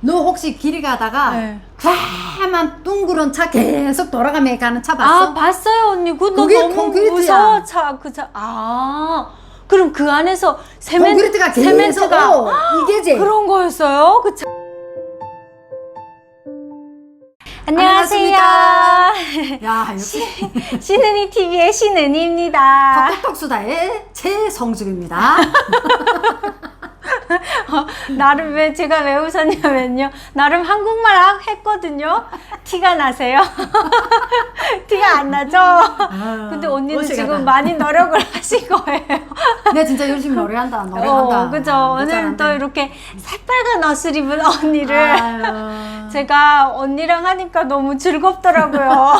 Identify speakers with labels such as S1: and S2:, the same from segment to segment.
S1: 너 혹시 길이 가다가
S2: 네.
S1: 까만 둥그런 차 계속 돌아가며 가는
S2: 차아
S1: 봤어?
S2: 봤어요 언니 그거
S1: 그게
S2: 너무
S1: 콘크리트야.
S2: 무서워 차그차아 그럼 그 안에서 세멘
S1: 콘크리트가 계속
S2: 세멘트가
S1: 어, 이게지.
S2: 그런 거였어요 그 차. 안녕하세요
S1: 야 역시
S2: 신은이 TV의 신은이입니다.
S1: 톡톡수다의 최성숙입니다.
S2: 나름 왜 제가 왜 웃었냐면요. 나름 한국말 학- 했거든요. 티가 나세요? 티가 안 나죠? 근데 언니는
S1: 어색하다.
S2: 지금 많이 노력을 하신 거예요.
S1: 내가 진짜 열심히 노래한다. 노래한다.
S2: 어, 그죠.
S1: 아,
S2: 오늘은 또. 이렇게 새빨간 옷을 입은 언니를
S1: 아유.
S2: 제가 언니랑 하니까 너무 즐겁더라고요.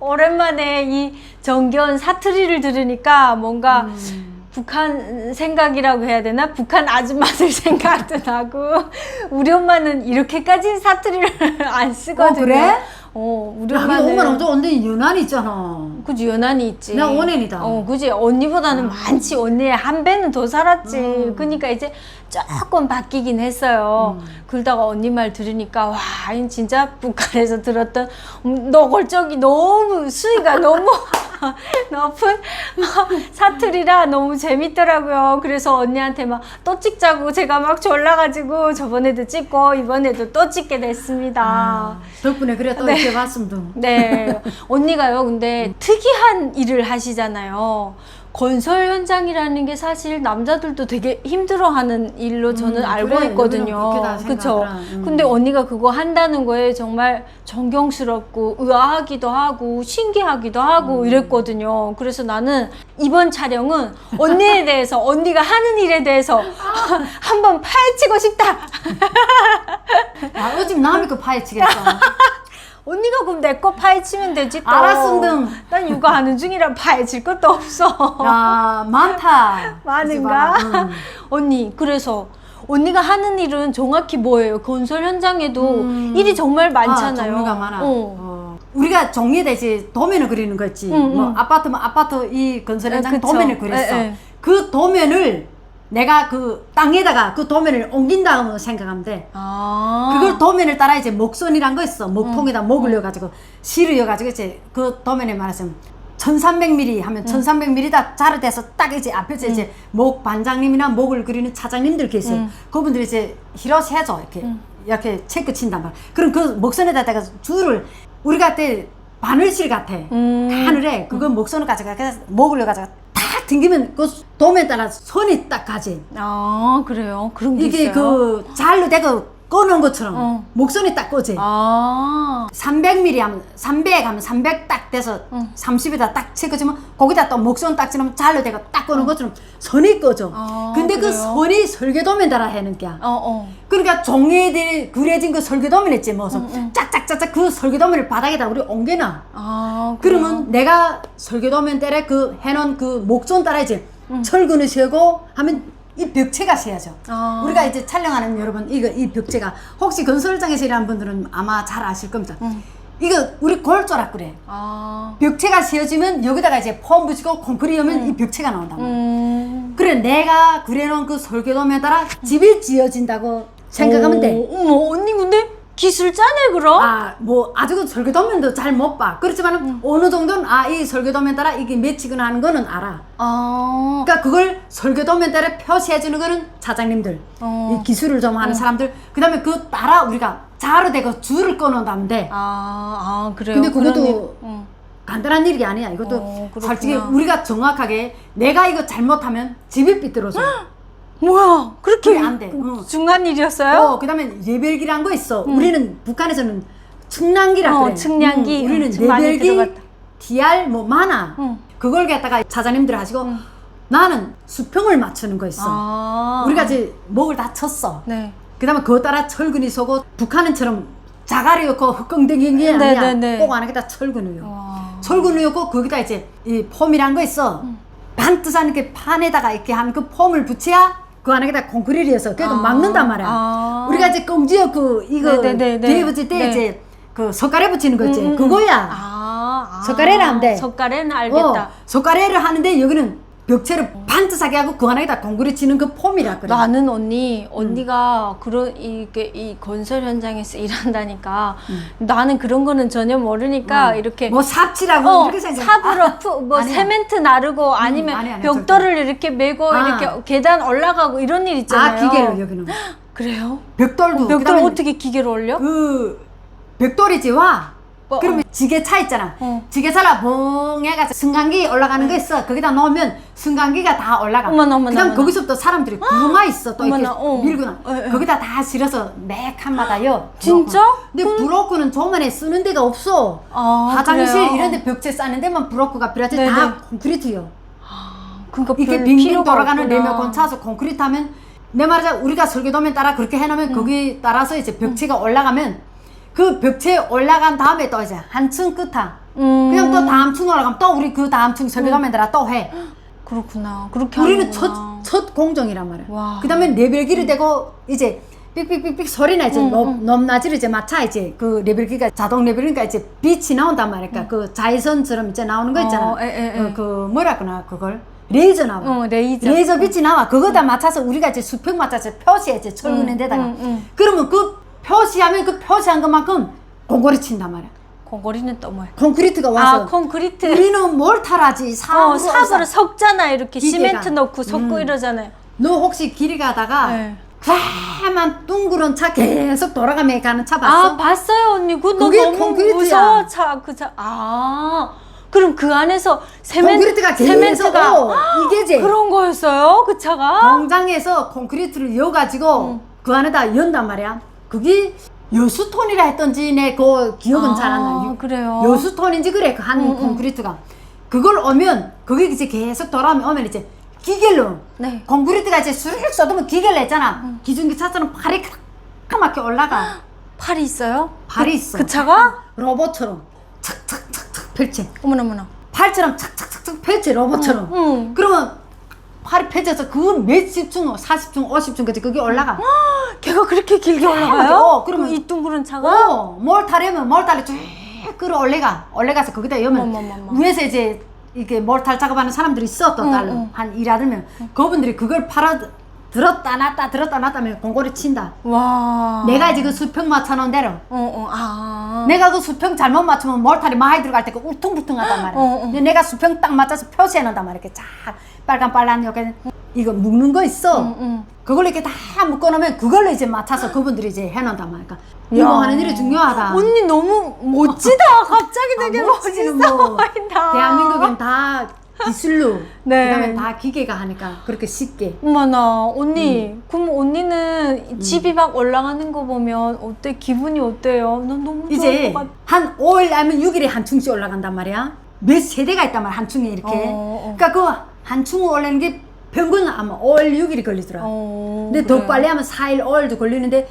S2: 오랜만에 이 정겨운 사투리를 들으니까 뭔가
S1: 음.
S2: 북한 생각이라고 해야 되나? 북한 아줌마들 생각도 나고 우리 엄마는 이렇게까지 사투리를 안 쓰거든요.
S1: 어, 그래?
S2: 어, 우리
S1: 야,
S2: 엄마는
S1: 엄마는 또 언니 유난히 있잖아.
S2: 그지 연한이 있지.
S1: 나 원앤이다.
S2: 어, 그지 언니보다는 많지. 언니의 한 배는 더 살았지.
S1: 음.
S2: 그러니까 이제 조금 바뀌긴 했어요. 그러다가 언니 말 들으니까 와, 이 진짜 북한에서 들었던 음, 노골적이 너무 수위가 너무 높은 사투리라 너무 재밌더라고요. 그래서 언니한테 막 또 찍자고 제가 막 졸라가지고 저번에도 찍고 이번에도 또 찍게 됐습니다.
S1: 덕분에 그래 또 이렇게 봤습니다.
S2: 네. 언니가요, 근데 특이한 일을 하시잖아요. 건설 현장이라는 게 사실 남자들도 되게 힘들어하는 일로 저는
S1: 음,
S2: 알고
S1: 그래,
S2: 있거든요. 그쵸?
S1: 음.
S2: 근데 언니가 그거 한다는 거에 정말 존경스럽고 의아하기도 하고 신기하기도 하고
S1: 음.
S2: 이랬거든요. 그래서 나는 이번 촬영은 언니에 대해서 언니가 하는 일에 대해서 한번 파헤치고 싶다.
S1: 야, 어집 남이 거 파헤치겠어.
S2: 언니가 그럼 내 거 파헤치면 되지 또.
S1: 알았음등.
S2: 난 육아하는 중이라 파헤칠 것도 없어.
S1: 야, 많다.
S2: 많은가?
S1: 응.
S2: 언니 그래서 언니가 하는 일은 정확히 뭐예요? 건설 현장에도
S1: 음.
S2: 일이 정말
S1: 아,
S2: 많잖아요.
S1: 종류가 많아.
S2: 어.
S1: 어. 우리가 정리에 대해 도면을 그리는 거 있지.
S2: 응,
S1: 뭐
S2: 응.
S1: 아파트면 아파트 이 건설 현장
S2: 에.
S1: 도면을 그렸어.
S2: 에, 에.
S1: 그 도면을 내가 그 땅에다가 그 도면을 옮긴 다음에 생각하면 돼.
S2: 아.
S1: 그걸 도면을 따라 이제 목선이란 거 있어. 목통에다 목을 넣어가지고 실을 넣어가지고 이제 그 도면에 말하자면 1300mm 하면 1300mm다 자르돼서 딱 이제 앞에 서 이제 목 반장님이나 목을 그리는 차장님들 계세요.
S2: 음.
S1: 그분들이 이제 히러스 해줘 이렇게 이렇게 체크 친단 말이야. 그럼 그 목선에다가 줄을 우리가 때 바늘실 같아.
S2: 음.
S1: 하늘에 그거 목선을 가져가 그래서 목을 넣어가 당기면 그 도면 따라 선이 딱 가지.
S2: 아 그래요? 그런 게
S1: 이게
S2: 있어요?
S1: 그 잘로 되고 꺼놓은 것처럼
S2: 어.
S1: 목선이 딱 꺼지.
S2: 아.
S1: 300mm 하면 300 하면 300 딱 돼서
S2: 응.
S1: 30에다 딱 채워지면 거기다 또 목선 딱 지나면 잘로 되고 딱 꺼는 것처럼 선이 꺼져.
S2: 아,
S1: 근데 그
S2: 그래요?
S1: 선이 설계도면 따라 하는 게야.
S2: 어 어.
S1: 그러니까 종이에 그려진 그 설계도면 있지 뭐
S2: 응, 응.
S1: 짝짝짝짝 그 설계도면을 바닥에다 우리 옮겨놔.
S2: 아?
S1: 그러면 내가 설계도면 때에 그 해놓은 그 목선 따라 이제
S2: 음.
S1: 철근을 세고 하면 이 벽체가 세야죠.
S2: 아.
S1: 우리가 이제 촬영하는 여러분 이거 이 벽체가 혹시 건설장에서 일하는 분들은 아마 잘 아실 겁니다.
S2: 음.
S1: 이거 우리 골조락 그래.
S2: 아.
S1: 벽체가 세워지면 여기다가 이제 폼 붙이고 콘크리트 하면 이 벽체가 나온단 말이야.
S2: 음.
S1: 그래 내가 그려놓은 그 설계도면에 따라 집이 지어진다고 생각하면 돼.
S2: 오, 어머 언니 근데 기술 짜네 그럼?
S1: 아, 뭐, 아직은 설계도면도 잘 못 봐. 그렇지만 은 어느 정도는, 아, 이 설계도면 따라 이게 맺히거나 하는 거는 알아.
S2: 아.
S1: 그러니까 그걸 설계도면 따라 표시해 주는 거는 차장님들.
S2: 어.
S1: 이 기술을 좀 하는 사람들. 그 다음에 그 따라 우리가 자로 대고 줄을 돼.
S2: 아, 아 그래요.
S1: 근데 그것도
S2: 그런 일. 응.
S1: 간단한 일이 아니야. 이것도
S2: 어, 그렇구나.
S1: 솔직히 우리가 정확하게 내가 이거 잘못하면 집이 삐뚤어져.
S2: 뭐야? 그렇게
S1: 그게 안 돼. 응.
S2: 중간 일이었어요?
S1: 어, 그 다음에 레벨기란 거 있어. 우리는 북한에서는 측량기라
S2: 어,
S1: 그래.
S2: 측량기.
S1: 응, 우리는
S2: 많이
S1: 레벨기,
S2: 들어갔다.
S1: DR 뭐 많아.
S2: 응.
S1: 그걸 갖다가 차장님들 하시고 나는 수평을 맞추는 거 있어.
S2: 아.
S1: 우리가 이제 목을 다 쳤어.
S2: 네.
S1: 그 다음에 그거 따라 철근이 서고 북한은처럼 자갈이었고 흑공댕인 게
S2: 네,
S1: 아니야.
S2: 네, 네.
S1: 꼭 안에다 철근이요.
S2: 와.
S1: 철근이었고 거기다 이제 이 폼이란 거 있어. 반듯한 이렇게 판에다가 이렇게 한 그 폼을 붙여야 그 안에다 콘크리트여서 그래도
S2: 아.
S1: 막는단 말이야.
S2: 아.
S1: 우리가 이제 꽁지역 그 이거
S2: 네, 네, 네, 네.
S1: 뒤에 붙일 때
S2: 네.
S1: 이제 그 석가래 붙이는 거 있지.
S2: 음, 음,
S1: 그거야.
S2: 아, 아.
S1: 석가래는 안 돼.
S2: 석가래는 알겠다.
S1: 어, 석가래를 하는데 여기는 벽체를 반듯하게 하고 그 안에다 공구리 치는 그 폼이라 그래.
S2: 나는 언니 언니가 그런 이게 이 건설 현장에서 일한다니까 나는 그런 거는 전혀 모르니까
S1: 음.
S2: 이렇게
S1: 뭐 삽질하고
S2: 어,
S1: 이렇게 생각.
S2: 삽으로 푸, 뭐
S1: 아니야.
S2: 세멘트 나르고 아니면
S1: 아니, 아니,
S2: 벽돌을 이렇게 메고
S1: 아.
S2: 이렇게 계단 올라가고 이런 일 있잖아요.
S1: 아 기계로 여기는
S2: 그래요?
S1: 벽돌도
S2: 벽돌
S1: 그다음에
S2: 어떻게 기계로 올려?
S1: 그 벽돌이지 와.
S2: 뭐,
S1: 그러면 지게차 있잖아.
S2: 어.
S1: 지게차라 봉 해가지고 승강기 올라가는 거 있어. 거기다 놓으면 승강기가 다 올라가.
S2: 어머나, 어머나,
S1: 그다음
S2: 어머나.
S1: 거기서부터 사람들이 구르마 있어. 또 이렇게
S2: 어머나, 어.
S1: 밀거나.
S2: 에, 에.
S1: 거기다 다 실어서 매 칸마다요.
S2: 진짜?
S1: 근데 브로커는 조만에 쓰는 데가 없어.
S2: 아,
S1: 화장실
S2: 그래요?
S1: 이런 데 벽체 싸는 데만 브로커가 필요하지
S2: 네네.
S1: 다 콘크리트요.
S2: 그러니까
S1: 이게
S2: 별
S1: 빙빙
S2: 필요가
S1: 돌아가는
S2: 없구나.
S1: 레모콘 차서 콘크리트 하면 내 말이자 우리가 설계도면 따라 그렇게 해놓으면
S2: 음.
S1: 거기 따라서 이제 벽체가 올라가면 그 벽체에 올라간 다음에 또 이제 한층 끝하
S2: 음,
S1: 그냥 또 다음 층 올라가면 또 우리 그 다음 층 설계도면 따라 또 해.
S2: 그렇구나. 그렇게
S1: 우리는
S2: 하는구나.
S1: 첫, 첫 공정이란 말이야.
S2: 와.
S1: 그 다음에 레벨기를 대고 이제 삑삑삑삑 소리나 이제
S2: 응,
S1: 높,
S2: 응.
S1: 높낮이를 이제 맞춰 이제 그 레벨기가 자동 레벨이니까 이제 빛이 나온단 말이야. 그 자외선처럼 이제 나오는 거 있잖아.
S2: 어, 에, 에, 에.
S1: 어, 그 뭐라구나 그걸 레이저 나와.
S2: 어, 레이저.
S1: 레이저 빛이 나와. 그거 다 맞춰서 우리가 이제 수평 맞춰서 표시해 이제 철근에
S2: 응,
S1: 데다가.
S2: 응, 응.
S1: 그러면 그 표시하면 그 표시한 것만큼 공고리 친단 말이야.
S2: 공거리는 또 뭐야?
S1: 콘크리트가 와서
S2: 아 콘크리트.
S1: 우리는 몰탈하지 삽으로
S2: 어, 삽으로 섞잖아 이렇게
S1: 기계가.
S2: 시멘트 넣고 섞고
S1: 음.
S2: 이러잖아요.
S1: 너 혹시 길이 가다가
S2: 네.
S1: 까만 둥그런 차 계속 돌아가며 가는 차 봤어?
S2: 아 봤어요 언니. 그거
S1: 그게
S2: 너무
S1: 콘크리트야.
S2: 무서워 차그 차. 아 그럼 그 안에서 세멘
S1: 콘크리트가 계속
S2: 세멘트가
S1: 어, 이게지
S2: 그런 거였어요 그 차가?
S1: 공장에서 콘크리트를 여가지고
S2: 음.
S1: 그 안에다 연단 말이야 그게 여수톤이라 했던지 내 그 기억은
S2: 아,
S1: 잘 안 나.
S2: 그래요?
S1: 여수톤인지 그래 그한
S2: 음, 음.
S1: 콘크리트가 그걸 오면 그게 이제 계속 돌아오면 오면 이제 기계로
S2: 네.
S1: 콘크리트가 이제 수르륵 쏟으면 기계를 했잖아 기중기 차처럼 팔이 까맣게 올라가
S2: 팔이 있어요?
S1: 발이 있어
S2: 그 차가?
S1: 로봇처럼 착착착착 펼쳐
S2: 어머나 어머나.
S1: 팔처럼 착착착착 펼쳐 로봇처럼
S2: 응.
S1: 그러면 팔이 펼쳐서 그 몇십 층, 40층, 50층까지 그게 올라가.
S2: 걔가 그렇게 길게 올라가요?
S1: 어, 그러면-
S2: 그 이둥그런 차가?
S1: 어, 뭘 타려면 뭘 타려 쭉 끌어 올라가. 올라가서 거기다 여면. 위에서 이제 이게 몰탈 작업하는 사람들이 있어 또
S2: 응,
S1: 달로
S2: 응.
S1: 한 일하면 그분들이 그걸 팔아 들었다 놨다 들었다 놨다 하면 공고리 친다.
S2: 와.
S1: 내가 그 수평 맞춰놓은 대로
S2: 어, 어, 아.
S1: 내가 그 수평 잘못 맞추면 몰탈이 많이 들어갈 때그 울퉁불퉁하단 말이야.
S2: 어, 어.
S1: 근데 내가 수평 딱 맞춰서 표시해 놓단 말이야. 이렇게 쫙 빨간 빨간 이렇게 이거 묶는 거 있어.
S2: 응, 응.
S1: 그걸로 이렇게 다 묶어놓으면 그걸로 이제 맞춰서 그분들이 이제 해놓는단 말이야. 그러니까
S2: 야.
S1: 이거 하는 일이 중요하다.
S2: 언니 너무 멋지다. 갑자기 되게
S1: 아, 멋지는
S2: 멋있어
S1: 뭐
S2: 보인다.
S1: 대한민국은 다 기술로
S2: 네.
S1: 그다음에 다 기계가 하니까 그렇게 쉽게
S2: 어머나 언니
S1: 음.
S2: 그럼 언니는 집이 막 올라가는 거 보면 어때 기분이 어때요? 난 너무 좋을
S1: 이제
S2: 것 같아.
S1: 한 5일 아니면 6일에 한 층씩 올라간단 말이야. 몇 세대가 있단 말이야 한 층에 이렇게.
S2: 어, 어.
S1: 그러니까 그 한 층을 올리는 게 평균 아마 5일 6일이 걸리더라.
S2: 어,
S1: 근데
S2: 그래요.
S1: 더 빨리 하면 4일 5일도 걸리는데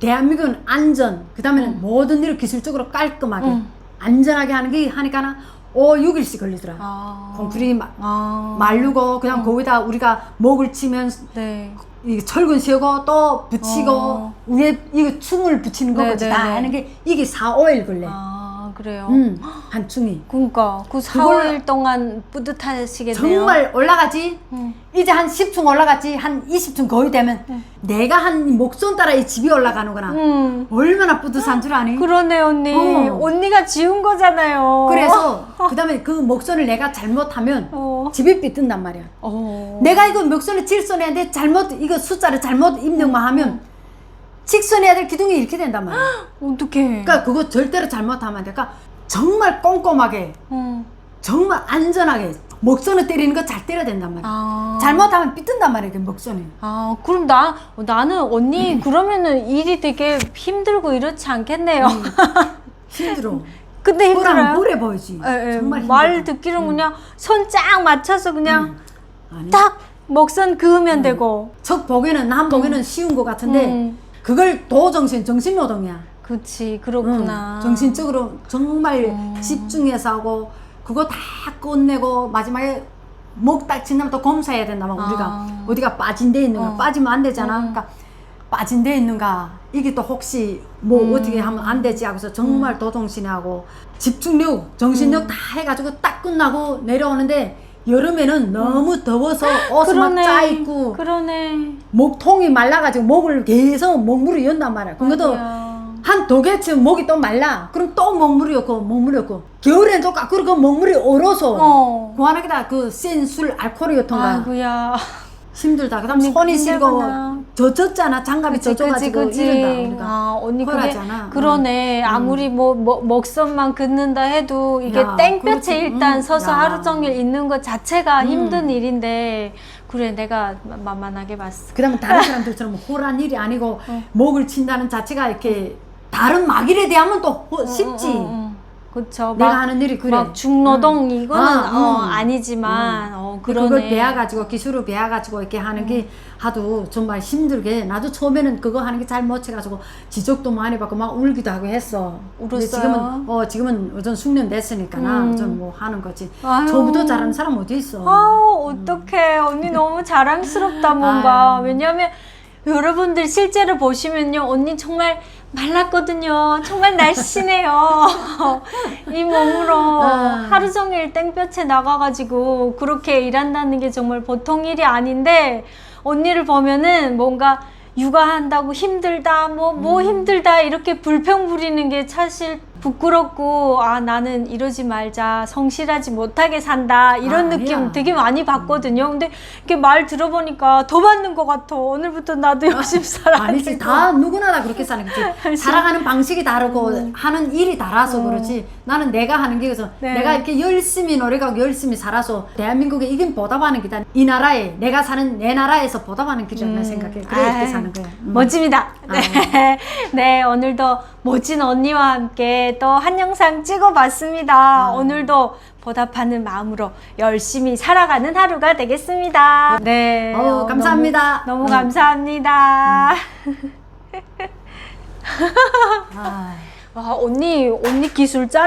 S1: 대한민국은 안전 그다음에는 모든 일을 기술적으로 깔끔하게
S2: 음.
S1: 안전하게 하는 게 하니까는 5, 6일씩 걸리더라.
S2: 아.
S1: 콘크리트 마,
S2: 아.
S1: 말르고 그냥 거기다 우리가 목을 치면
S2: 네.
S1: 이 철근 씌우고 또 붙이고
S2: 어.
S1: 위에 이거 층을 붙이는
S2: 네,
S1: 거까지
S2: 네,
S1: 다
S2: 네.
S1: 하는 게 이게 4, 5일 걸려.
S2: 아 그래요.
S1: 음, 한 층이.
S2: 그러니까 그 4,
S1: 그걸-
S2: 5일 동안 뿌듯하시겠네요.
S1: 정말 올라가지.
S2: 음.
S1: 이제 한 10층 올라갔지. 한 20층 거의 되면 내가 한 목손 따라 이 집이 올라가는구나.
S2: 음.
S1: 얼마나 뿌듯한 줄 아니?
S2: 그러네 언니.
S1: 어.
S2: 언니가 지은 거잖아요.
S1: 그래서 그다음에 그 목선을 내가 잘못하면
S2: 어.
S1: 집이 삐뜬단 말이야.
S2: 어.
S1: 내가 이거 목선을 질선해야 돼. 잘못 이거 숫자를 잘못 입력만 하면 직선해야 될 기둥이 이렇게 된단 말이야.
S2: 어떡해.
S1: 그러니까 그거 절대로 잘못하면 안 돼. 그러니까 정말 꼼꼼하게
S2: 어.
S1: 정말 안전하게 목선을 때리는 거 잘 때려야 된단 말이야.
S2: 아.
S1: 잘못하면 삐뜬단 말이야. 그 목선이.
S2: 아, 그럼 나, 나는 언니, 그러면은 일이 되게 힘들고 이렇지 않겠네요.
S1: 힘들어.
S2: 근데 힘들어요?
S1: 오래 보이지.
S2: 예, 예.
S1: 정말 힘들어.
S2: 말 듣기로 그냥 손 쫙 맞춰서 그냥
S1: 아니.
S2: 딱 먹선 그으면 되고.
S1: 첫 보기는 남 보기는 쉬운 것 같은데
S2: 음.
S1: 그걸 도정신 정신노동이야. 응,
S2: 그렇구나.
S1: 정신적으로 정말
S2: 음.
S1: 집중해서 하고 그거 다 끝내고 마지막에 목딱 지나면 또 검사해야 된다 막
S2: 아.
S1: 우리가 어디가 빠진 데 있는가
S2: 어.
S1: 빠지면 안 되잖아
S2: 음.
S1: 그러니까 빠진 데 있는가 이게 또 혹시 뭐
S2: 음.
S1: 어떻게 하면 안 되지 하고서 정말 도정신에 하고 집중력 정신력
S2: 음.
S1: 다 해가지고 딱 끝나고 내려오는데 여름에는 너무 더워서 옷을 막 짜입고
S2: 그러네.
S1: 목통이 말라가지고 목을 계속 목물이 연단 말이야. 그것도
S2: 맞아요.
S1: 한두 개쯤 목이 또 말라. 그럼 또 목물이었고 목물이었고 겨울엔 또 까꾸로 그 목물이 얼어서
S2: 어.
S1: 고안하게다 그 센 술 알코올이었던가
S2: 아이고야.
S1: 힘들다. 그다음 손이
S2: 힘들구나.
S1: 젖었잖아. 장갑이
S2: 그치,
S1: 젖어가지고
S2: 그치,
S1: 이런다. 우리가.
S2: 아, 언니 그게
S1: 헐하잖아.
S2: 그러네. 아무리 뭐, 뭐 먹선만 긋는다 해도 이게
S1: 야,
S2: 땡볕에
S1: 그렇지.
S2: 일단
S1: 음,
S2: 서서
S1: 야.
S2: 하루 종일 있는 것 자체가 힘든 일인데 그래 내가 마- 만만하게 봤어.
S1: 그다음에 다른 사람들처럼 호란 일이 아니고
S2: 어.
S1: 목을 친다는 자체가 이렇게 다른 막일에 대하면 또 호- 쉽지.
S2: 응, 응, 응. 그쵸.
S1: 내가
S2: 막,
S1: 하는 일이 그래.
S2: 막 중노동
S1: 응.
S2: 이거는
S1: 아,
S2: 어,
S1: 응.
S2: 아니지만 어,
S1: 근데
S2: 그러네.
S1: 그걸 배워가지고 기술을 배워가지고 이렇게 하는 게 하도 정말 힘들게 나도 처음에는 그거 하는 게 잘 못해가지고 지적도 많이 받고 막 울기도 하고 했어.
S2: 울었어요?
S1: 지금은 어 지금은 어전 숙련 됐으니까 나
S2: 음.
S1: 어전 뭐 하는 거지.
S2: 아유.
S1: 저보다 잘하는 사람 어디 있어?
S2: 아우 어떡해 언니 너무 자랑스럽다 뭔가. 왜냐면 여러분들 실제로 보시면요 언니 정말 말랐거든요 정말 날씬해요 이 몸으로
S1: 아.
S2: 하루 종일 땡볕에 나가가지고 그렇게 일한다는 게 정말 보통 일이 아닌데 언니를 보면은 뭔가 육아한다고 힘들다 뭐뭐
S1: 음.
S2: 힘들다 이렇게 불평 부리는 게 사실 부끄럽고 아 나는 이러지 말자 성실하지 못하게 산다 이런
S1: 아,
S2: 느낌
S1: 아니야.
S2: 되게 많이 받거든요 근데 이렇게 말 들어보니까 더 받는 것 같아 오늘부터 나도 열심히 살아야
S1: 아니지. 다 누구나 다 그렇게 사는 거지 살아가는 방식이 다르고 하는 일이 달라서 그렇지 나는 내가 하는 게 그래서
S2: 음. 네.
S1: 내가 이렇게 열심히 노력하고 열심히 살아서 대한민국에 이긴 보답하는 기다 이 나라에 내가 사는 내 나라에서 보답하는 길이라고 생각해 그래 이렇게
S2: 아이,
S1: 사는 거야 음.
S2: 멋집니다. 네. 네, 오늘도 멋진 언니와 함께 또 한 영상 찍어봤습니다. 오늘도 보답하는 마음으로 열심히 살아가는 하루가 되겠습니다. 네.
S1: 어우,
S2: 어,
S1: 감사합니다.
S2: 너무, 너무
S1: 음.
S2: 감사합니다.
S1: 아.
S2: 와, 언니, 언니 기술 짱.